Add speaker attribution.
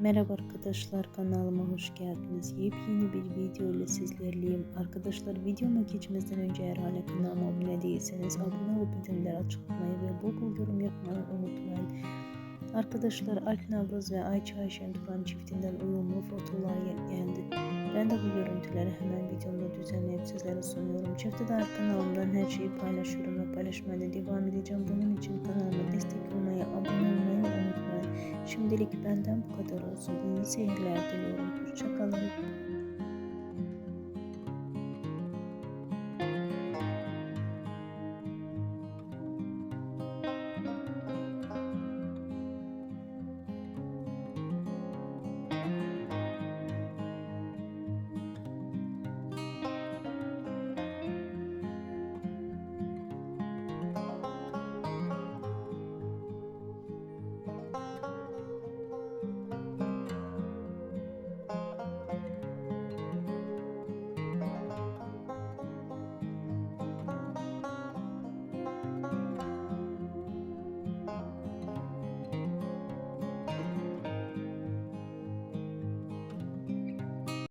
Speaker 1: Merhaba arkadaşlar kanalıma hoş geldiniz. Yepyeni bir video ile sizlerleyim. Arkadaşlar videoma geçmeden önce eğer hala kanalıma abone değilseniz abone olup bildirimleri açmayı ve bol bol yorum yapmayı unutmayın. Arkadaşlar Alp Navruz ve Ayça Ayşen Turan çiftinden uyumlu fotolar geldi. Ben de bu görüntüleri hemen videomda düzenleyip sizlere sunuyorum. Çifte de kanalımdan her şeyi paylaşıyorum ve paylaşmaya devam edeceğim. Bunun için kanalıma destek olmayı. Şimdilik benden bu kadar olsun. İyi seyirler diliyorum. Hoşçakalın.